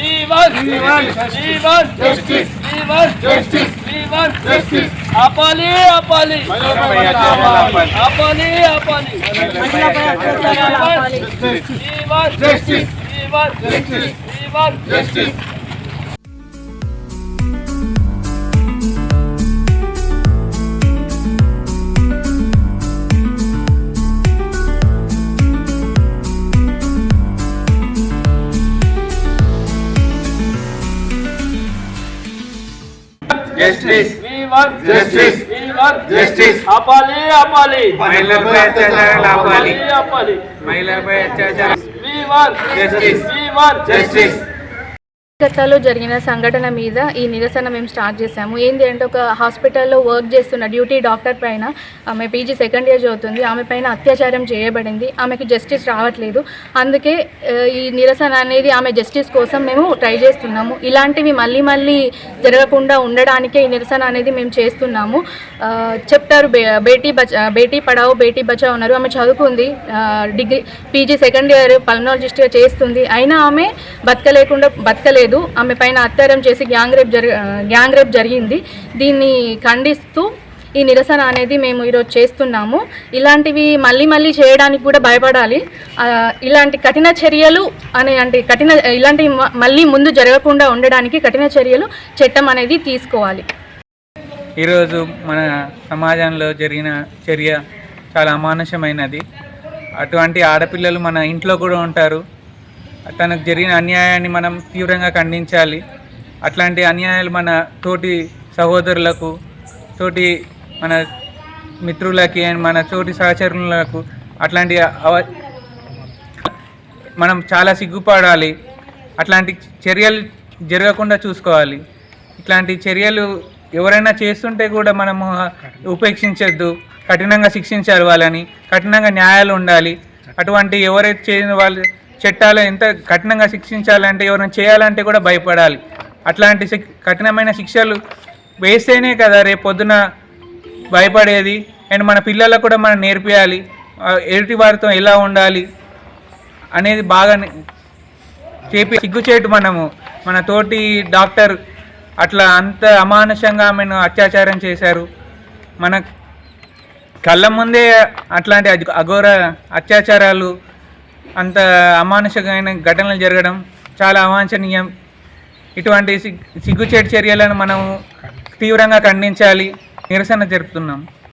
जीवन जीवन जीवन जस्टिस लीवर जस्टिस लीवर जस्टिस आपाली आपाली आपाली आपाली लीवर जस्टिस लीवर justice liver justice Justice Jeevan justice justice Jeevan Justice. Jeevan Justice. అపాలి అపాలి మహిళలపై అత్యాచారాలు ఆపాలి అపాలి మహిళలపై అత్యాచారం జీవన్ Justice. జీవన్ జస్టిస్ కలకత్తాలో జరిగిన సంఘటన మీద ఈ నిరసన మేము స్టార్ట్ చేసాము ఏంటి అంటే ఒక హాస్పిటల్లో వర్క్ చేస్తున్న డ్యూటీ డాక్టర్ పైన ఆమె పీజీ సెకండ్ ఇయర్ చదువుతుంది. ఆమె పైన అత్యాచారం చేయబడింది. ఆమెకు జస్టిస్ రావట్లేదు. అందుకే ఈ నిరసన అనేది ఆమె జస్టిస్ కోసం మేము ట్రై చేస్తున్నాము. ఇలాంటివి మళ్ళీ మళ్ళీ జరగకుండా ఉండడానికే ఈ నిరసన అనేది మేము చేస్తున్నాము. చెప్తారు బేటీ బచ బేటీ పడావు బేటీ బచావ్ ఉన్నారు ఆమె చదువుకుంది. డిగ్రీ పీజీ సెకండ్ ఇయర్ పల్మనాలజిస్ట్గా చేస్తుంది. అయినా ఆమె బతకలేకుండా బతకలేదు. ఆమె పైన అత్యాచారం చేసి గ్యాంగ్ రేప్ జరి గ్యాంగ్ రేప్ జరిగింది. దీన్ని ఖండిస్తూ ఈ నిరసన అనేది మేము ఈరోజు చేస్తున్నాము. ఇలాంటివి మళ్ళీ మళ్ళీ చేయడానికి కూడా భయపడాలి. ఇలాంటి కఠిన చర్యలు అనే అంటే కఠిన ఇలాంటి మళ్ళీ ముందు జరగకుండా ఉండడానికి కఠిన చర్యలు చట్టం అనేది తీసుకోవాలి. ఈరోజు మన సమాజంలో జరిగిన చర్య చాలా అమానుషమైనది. అటువంటి ఆడపిల్లలు మన ఇంట్లో కూడా ఉంటారు. తనకు జరిగిన అన్యాయాన్ని మనం తీవ్రంగా ఖండించాలి. అట్లాంటి అన్యాయాలు మన తోటి సహోదరులకు తోటి మన మిత్రులకి అండ్ మన తోటి సహచరులకు అట్లాంటి అవ మనం చాలా సిగ్గుపడాలి. అట్లాంటి చర్యలు జరగకుండా చూసుకోవాలి. ఇట్లాంటి చర్యలు ఎవరైనా చేస్తుంటే కూడా మనము ఉపేక్షించద్దు. కఠినంగా శిక్షించాలి వాళ్ళని. కఠినంగా న్యాయాలు ఉండాలి. అటువంటి ఎవరైతే చేయని వాళ్ళు చట్టాలు ఎంత కఠినంగా శిక్షించాలంటే ఎవరైనా చేయాలంటే కూడా భయపడాలి. అట్లాంటి కఠినమైన శిక్షలు వేస్తేనే కదా రేపు పొద్దున భయపడేది. అండ్ మన పిల్లలకు కూడా మనం నేర్పియాలి. ఎదుటి వారితో ఎలా ఉండాలి అనేది బాగా చెప్పి చేపి సిగ్గుచేటు మనము. మన తోటి డాక్టర్ అట్లా అంత అమానుషంగా ఆమెను అత్యాచారం చేశారు. మన కళ్ళ ముందే అట్లాంటి అఘోర అత్యాచారాలు అంత అమానుషమైన ఘటనలు జరగడం చాలా అవాంఛనీయం. ఇటువంటి సిగ్గుచేటు చర్యలను మనం తీవ్రంగా ఖండించాలి నిరసన జరుపుతున్నాం.